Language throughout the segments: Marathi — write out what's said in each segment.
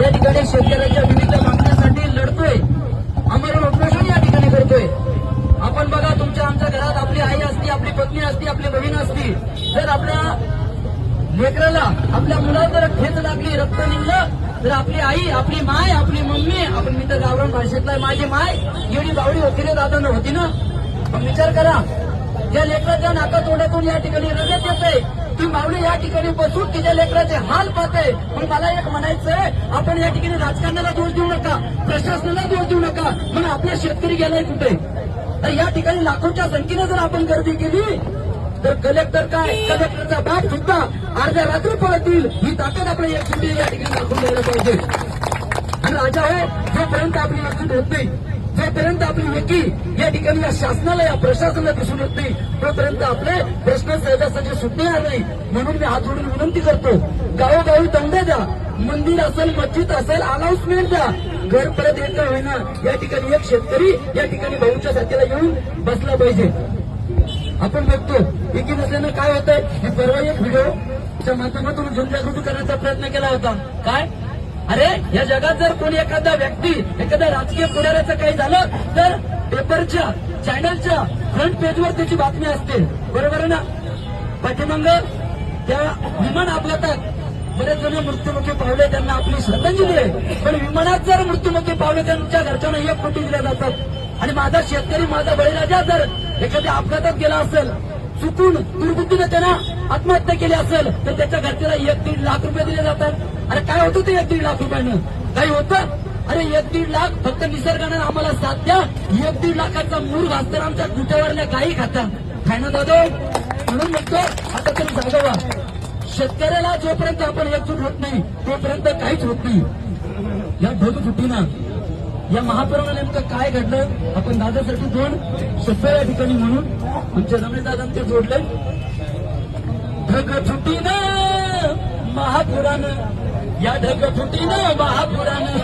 या ठिकाणी शेतकऱ्याच्या विविध मागण्यासाठी लढतोय. आम्हाला उपोषण या ठिकाणी करतोय. आपण बघा तुमच्या आमच्या घरात आपली आई असती आपली पत्नी असती आपली बहीण असती. जर आपल्या लेकराला आपल्या मुलाला जर ठेच लागली रक्त निघलं तर आपली आई आपली माय आपली मम्मी आपण मी तर गावरान भाषेतला माझी माय एवढी बावडी होती रे दादा होती ना? पण विचार करा या लेकराच्या नाका तोंडातून या ठिकाणी रगत येते ती माऊली या ठिकाणी बसून तिच्या लेकराचे हाल पाहते पण मला एक म्हणायचंय आपण या ठिकाणी राजकारणाला दोष देऊ नका प्रशासनाला दोष देऊ नका. पण आपले शेतकरी गेलाय कुठे? तर या ठिकाणी लाखोच्या संख्येने जर आपण गर्दी केली तर कलेक्टर काय? कलेक्टरचा बाप सुद्धा अर्ध्या रात्री पळतील. ही ताकद आपण या ठिकाणी या ठिकाणी दाखवून द्यायला पाहिजे. आणि राजा आहे जोपर्यंत आपली एकजूट होत नाही. जोपर्यंत आपली एकी या ठिकाणी या शासनाला या प्रशासनाला दिसून येत नाही तोपर्यंत आपले प्रश्न सहजासहजी सुटणार नाही. म्हणून मी हात जोडून विनंती करतो गावोगावी दौंड्या द्या. मंदिर असेल मस्जिद असेल अनाउन्समेंट द्या. घर परत येतं होईना या ठिकाणी एक शेतकरी या ठिकाणी भाऊच्या साथीला येऊन बसला पाहिजे. आपण बघतो एकी नसल्यानं काय होतंय? मी परवा एक व्हिडिओच्या माध्यमातून जनजागृती करण्याचा प्रयत्न केला होता. काय? अरे या जगात जर कोणी एखादा व्यक्ती एखाद्या राजकीय पुढाऱ्याचं काही झालं तर पेपरच्या चॅनलच्या फ्रंट पेजवर त्याची बातमी असते. बरोबर आहे ना? पाठीमांग त्या विमान अपघातात बरेच जण मृत्युमुखी पावले त्यांना आपली श्रद्धांजली आहे. पण विमानात जर मृत्युमुखी पावले त्यांच्या घरच्यांना एक कोटी दिल्या जातात. आणि माझा शेतकरी माझा बळीराजा जर एखाद्या अपघातात गेला असेल चुकून दुर्बुद्धीनं त्यानं आत्महत्या केली असेल तर त्याच्या घरच्याला एक दीड लाख रुपये दिले जातात. अरे काय होतं ते एक दीड लाख रुपयानं? काही होतं? अरे एक दीड लाख फक्त निसर्गानं आम्हाला साथ द्या. एक दीड लाखाचा मूळ घास तर आमच्या गुट्यावरल्या गायी खाता काय ना म्हणून म्हणतो आता तरी जागवा. शेतकऱ्याला जोपर्यंत आपण एकजूट होत नाही तोपर्यंत काहीच होत नाही. या ढगफुटीनं या महापुरानं नेमकं काय घडलं? आपण दादासाठी दोन शब्द या ठिकाणी म्हणून तुमच्या रमेश दादा ते जोडले. ढगफुटीनं महापुरानं या ढगफुटीनं महापुरानं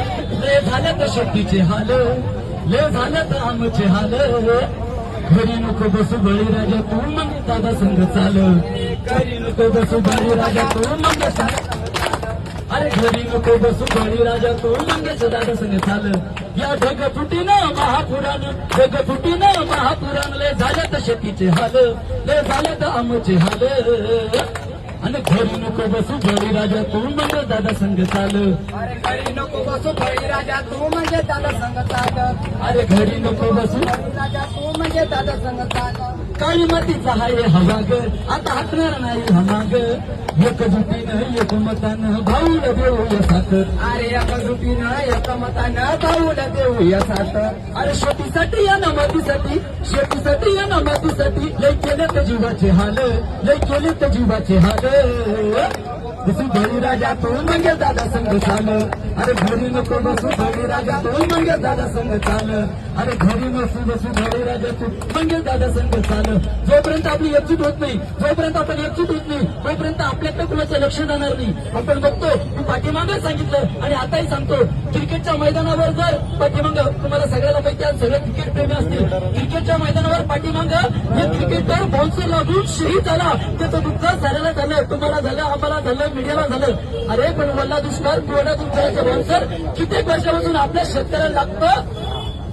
लय झालं तर शेतीचे हाल लय झालं तर आमचे हाल. घरी नको बसू बळीराजा तू मग दादा संघ चाल. घरी नको बसू बळीराजा तू मग चाल अरे घरी नको बसू? बळी राजा तू मंगेश दादा संग चाल या ढग फुटीनं महापुरानं ढग फुटीनं महापुरानं लय झालं तर शेतीचे हाल लय झालं तर आमचे हाल. आणि घरी नको बसू बळी राजा तू मंगेश दादा संग चाल अरे घरी नको बसू बळी राजा तू म्हणजे दादा संग चाल अरे घरी नको बसू. राजा तू म्हणजे दादा संग चाल काळी मातीचा हाय हवा ग आता हटणार नाही हमाग. एक जुटीनं एक मतानं भाऊला देऊया साथ. अरे एकजुटीनं जुटीनं एका मतानं भाऊला देऊया साथ. अरे शेतीसाठी या ना मातीसाठी शेतीसाठी या ना मातीसाठी. लय केले तर जीवाचे हाल लय केले तर जीवाचे हाल. बसू बळीराजा राजा म्हणजे दादा संघ चाल अरे घरी नको बसू बळीराजा राजा म्हणजे दादा संघ चाल अरे घरी नसू बसू बळीराजा तू म्हणजे दादा संघ चाल जोपर्यंत आपली एकजूट होत नाही जोपर्यंत आपण एकजूट होत नाही तोपर्यंत आपल्याकडे कुणाचं लक्ष जाणार नाही. आपण बघतो मी पाठीमागे सांगितलं आणि आताही सांगतो क्रिकेटच्या मैदानावर जर पाठीमाग तुम्हाला सगळ्याला माहिती आहे सगळे क्रिकेट प्रेमी असतील. क्रिकेटच्या मैदानावर पाठीमाग हे क्रिकेटर बाउन्सर लागून शहीद झाला. त्याचं दुःख साऱ्याला झालं तुम्हाला झालं आम्हाला झालं मीडियाला झालं. अरे पण वल्ला दुष्काळ कोरडा दुष्काळाचं बाउन्सर कित्येक वर्षापासून आपल्या शेतकऱ्याला लागतं?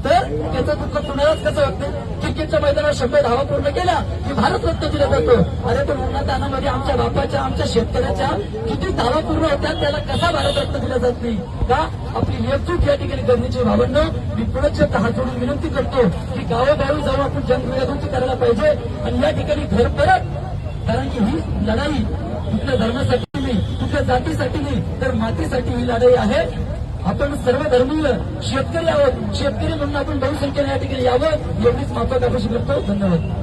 तर त्याचं दुःख कुणालाच कसं वाटतं? क्रिकेटच्या मैदानावर शंभर धावा पूर्ण केल्या की भारतरत्न दिला जातो. अरे पण उन्हात तानामध्ये आमच्या बापाच्या आमच्या शेतकऱ्याच्या किती धावा पूर्ण होत्या त्याला कसा भारतरत्न दिला जात नाही? का? आपली एकजूट या ठिकाणी गरजेची भावनं मी पुढे हात जोडून विनंती करतो की गावोगावी जाऊन आपण जनजागृती करायला पाहिजे आणि या ठिकाणी घर परत कारण की ही लढाई कुठल्या धर्मासाठी जातीसाठी नाही तर मातीसाठी ही लढाई आहे. आपण सर्व धर्मीय शेतकरी आहोत. शेतकरी म्हणून आपण बहुसंख्येने या ठिकाणी यावं एवढीच माफक अपेक्षा करतो. धन्यवाद.